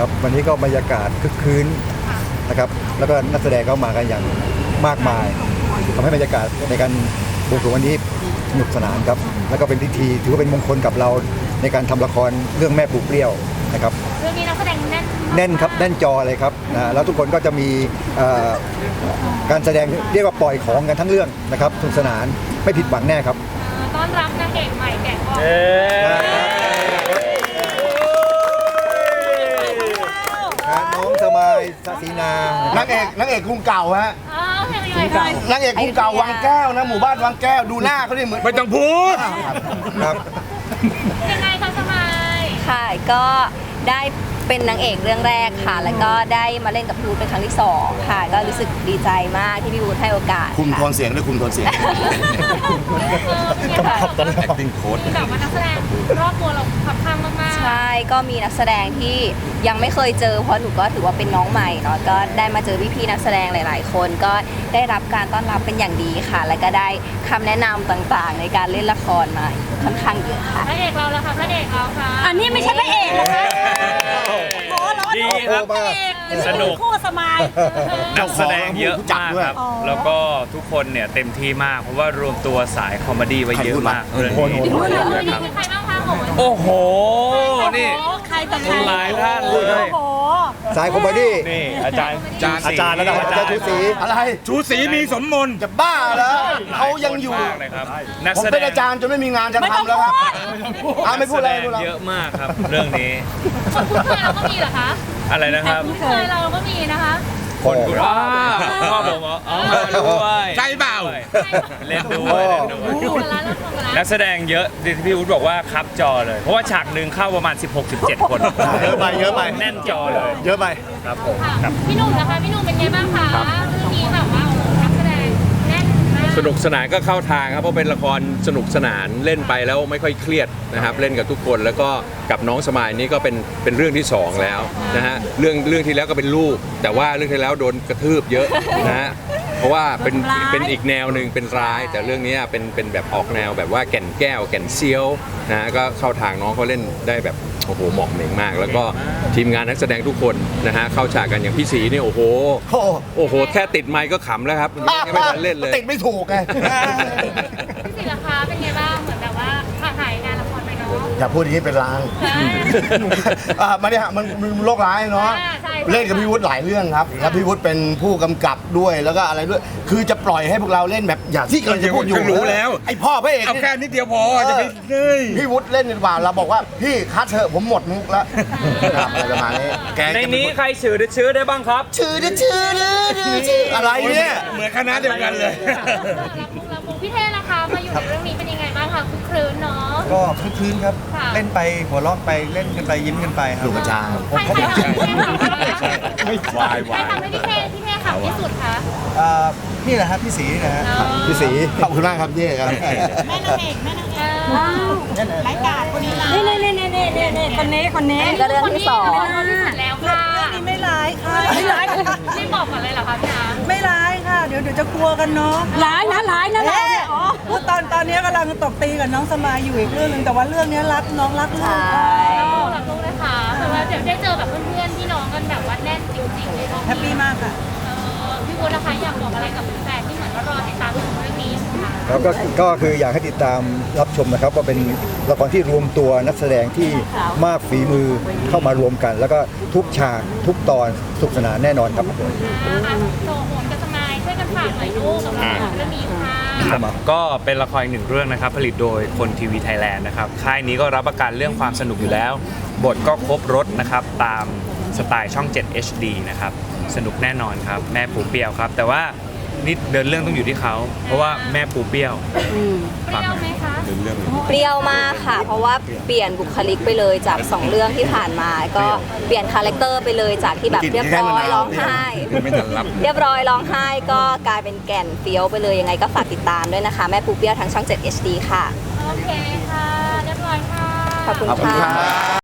ครับวันนี้ก็บรรยากาศคึกคืนนะครับ แล้วก็นักแสดงก็มากันอย่างมากมายทำให้บรรยากาศในการบวงสรวงวันนี้สนุกสนานครับ แล้วก็เป็นพิธีถือว่าเป็นมงคลกับเราในการทำละครเรื่องแม่ปลูกเปรี้ยวนะครับ เรื่องนี้นักแสดงแน่นแน่นครับแน่นจอเลยครับนะแล้วทุกคนก็จะมีเอ่อการแสดงเรียกว่าปล่อยของกันทั้งเรื่องนะครับสนุกสนานไม่ผิดหวังแน่ครับเอ่อต้อนรับนางเอกใหม่แกะกล่องค รับน้องสมายสศินานักเอกนักเอกกรุงเก่าฮะอ๋อยังไงคะนักเอกกรุงเก่าวังแก้วนะหมู่บ้านวังแก้วดูหน้าเขาดิเหมือนไม่ต้องพูด ครับ ยังไงคะสมัยค่ะก็ได้เป็นนางเอกเรื่องแรกค่ะ แล้วก็ได้มาเล่นกับพี่วูดเป็นครั้งที่สองค่ะ ก็รู้สึกดีใจมากที่พี่วูดให้โอกาสคุมโทค่ะนเสียงด้วยคุมโทนเสียง เออเนี่ยค่ะ acting coach คือแบบว่านักแสดงรอบตัวเราคับข้างมา กๆใช่ก็มีนักแสดงที่ยังไม่เคยเจอ เพราะหนูก็ถือว่าเป็นน้องใหม่เนาะก็ได้มาเจอพี่ๆนักแสดงหลาย ๆ คนก็ได้รับการต้อนรับเป็นอย่างดีค่ะ แล้วก็ได้คำแนะนำต่างๆ ในการเล่นละครมาค่อนข้างเยอะค่ะ พระเอกเราละค่ะพระเอกเราค่ะ อันนี้ไม่ใช่พระเอกนะคะโอ้เราดีครับพระเอกสนุก คู่สมาย นักแสดงเยอะมากครับ อ๋อ แล้วก็ทุกคนเนี่ยเต็มที่มาก เพราะว่ารวมตัวสายคอมเมดี้ไว้เยอะมากเรื่องนี้โอ้โหนะครับมีใครบ้างคะ โอ้โหโอ้โห นี่ โอ้ใครต่อใครหลายท่านเลย โอ้โหสายคอมเมดี้นี่อาจารย์อาจารย์ระดับอาจารย์ชูศรีอะไรชูศรีมีสมมนจะบ้าแล้วเขายังอยู่มากเลยครับนักผมแสดเป็นงอาจารย์จนไม่มีงานจะไม่ต้องทำแล้วครับพูดอ่าไม่พูดอะไรนักแสไม่พูดอะไรเยอะมากครับ เรื่องนี้ คนคุ้นเคยเราก็มีเหรอคะอะไรนะครับ คุ้นเคยเราก็มีนะคะ คนกูอ้าพ่อผมเหรออ๋อมาด้วยใช่เปล่า เล่นด้วยเล่นด้วย คนละเรื่องคนละนักแสดงเยอะที่พี่วุฒิบอกว่าครับจอเลย เพราะว่าฉากหนึ่งเข้าประมาณ 16-17 คนเยอะไปเยอะไป แน่นจอเลย เยอะไป ครับผม ค่ะพี่หนุ่มนะคะพี่หนุ่มเป็นไงบ้างคะ สนุกสนานก็เข้าทางครับเพราะเป็นละครสนุกสนานเล่นไปแล้วไม่ค่อยเครียดนะครับเล่นกับทุกคนแล้วก็กับน้องสมายนี่ก็เป็นเป็นเรื่องที่สองแล้วนะฮะเรื่องเรื่องที่แล้วก็เป็นลูก แต่ว่าเรื่องที่แล้วโดนกระทืบเยอะนะฮะ เพราะว่าเป็นร้าย เป็นอีกแนวหนึ่งเป็นร้าย แต่เรื่องนี้เป็นเป็นแบบออกแนวแบบว่าแก่นแก้ว แก่นเซียวนะฮะก็เข้าทางน้องเขาเล่นได้แบบโอ้โหเหมาะเหม่งมาก แล้วก็ทีมงานนักแสดงทุกคนนะฮะเข้าฉากกันอย่างพี่สีเนี่ยโอ้โห โอ้โหโอ้โห แค่ติดไมค์ก็ขำแล้วครับยังไม่ทันเล่นเลย ติดไม่ถูกไง พี่ศิลาคะเป็นไงบ้าง เหมือนแบบ อย่าพูดอย่างนี้เป็นลางใช่อ่าไมันเนี่ยมันมันโรคร้ายเนาะอ่าใช่ เล่นกับพี่วุฒิหลายเรื่องครับแล้วพี่วุฒิเป็นผู้กำกับด้วยแล้วก็อะไรด้วย คือจะปล่อยให้พวกเราเล่นแบบอย่างที่กำลังจะพูดอยู่ก็รู้แล้ว ไอพ่อพระเอกเอานี่ แค่นิดเดียวพอจะไปเฮ้ย พี่วุฒิเล่นดีกว่าเราบอกว่า พี่คัดเถอะผมหมดมุกแล้วครับอะไรประมาณนี้แกในจะเป็นี้ใครชื่อได้ชื่อได้บ้างครับ ชื่อดื้อชื่อดื้อดื้อชื่ออะไรเนี่ย เหมือนคณะเดียวกันเลย รับมุกรับมุกพี่เท่นะคะมาอยู่ในเรื่องนี้เป็นยังไงบ้าง คะคุกครื้นเนาะ ก็คลึกคลื้นครับ ค่ะ เล่นไปหัวเราะไปเล่นกันไปยิ้มกันไปครับดูกระจายใครใครทำให้พี่เท่ไม่วายวายใครทำให้พี่เท่พี่เท่ขำที่สุดคะอ่านี่แหละครับพี่สีนะฮะพี่สีขอบคุณมากครับเย่ครับ แม่นางเอกแม่นางเอกว้าวไร้กาดคนนี้นี่นี่นี่นี่นี่นี่คนนี้คนนี้ ก็เรื่องที่สอง คนที่สุดแล้วค่ะ ดี๋ยวเดี๋ยวจะกลัวกันเนาะร้ายนะร้ายนะร้ายนะอ๋อเพราะตอนตอนนี้กำลังตบตีกับน้องสมายอยู่อีกเรื่องหนึงแต่ว่าเรื่องนี้รักน้องรักลูกใช่รักลูกนะคะแต่ว่าเดี๋ยวได้เจอแบบเพื่อนๆพี่น้องกันแบบว่าแน่นจริงๆเลยเนาะแฮปปี้มากค่ะ เออพี่วุฒินะคะอยากบอกอะไรกับแฟนๆที่เหมือนว่ารอติดตามชมเรื่องนี้อยู่ค่ะครับก็ก็คืออยากให้ติดตามรับชมนะครับว่าเป็นละครที่รวมตัวนักแสดงที่มากฝีมือเข้ามารวมกัน แล้วก็ทุกฉากทุกตอนสนุกสนานแน่นอนครับ อะโชว์โหนกับสมายช่วยกัน ฝากหน่อยลูกกับละครเรื่องนี้ค่ะครับก็เป็นละครอีกหนึ่งเรื่องนะครับ ผลิตโดยคนทีวีไทยแลนด์นะครับ ค่ายนี้ก็รับประกันเรื่องความสนุกอยู่แล้ว บทก็ครบรถนะครับ ตามสไตล์ช่อง 7 HD นะครับ สนุกแน่นอนครับ แม่ปูเปรี้ยวครับ แต่ว่า นี่เดินเรื่องต้องอยู่ที่เขา เพราะว่าแม่ปูเปรี้ยวเปรี้ยวไหมคะเปรี้ยวมากค่ะ เพราะว่าเปลี่ยนบุคลิกไปเลยจากสองเรื่องที่ผ่านมา ก็เปลี่ยนคาแรคเตอร์ไปเลยจากที่แบบเรียบร้อยร้องไห้ ไม่ทันรับเรียบร้อยร้องไห้ก็กลายเป็นแก่นเฟี้ยวไปเลยยังไงก็ฝากติดตามด้วยนะคะ แม่ปูเปรี้ยวทางช่อง 7 HD ค่ะ โอเคค่ะ เรียบร้อยค่ะ ขอบคุณขอบคุณค่ะครับ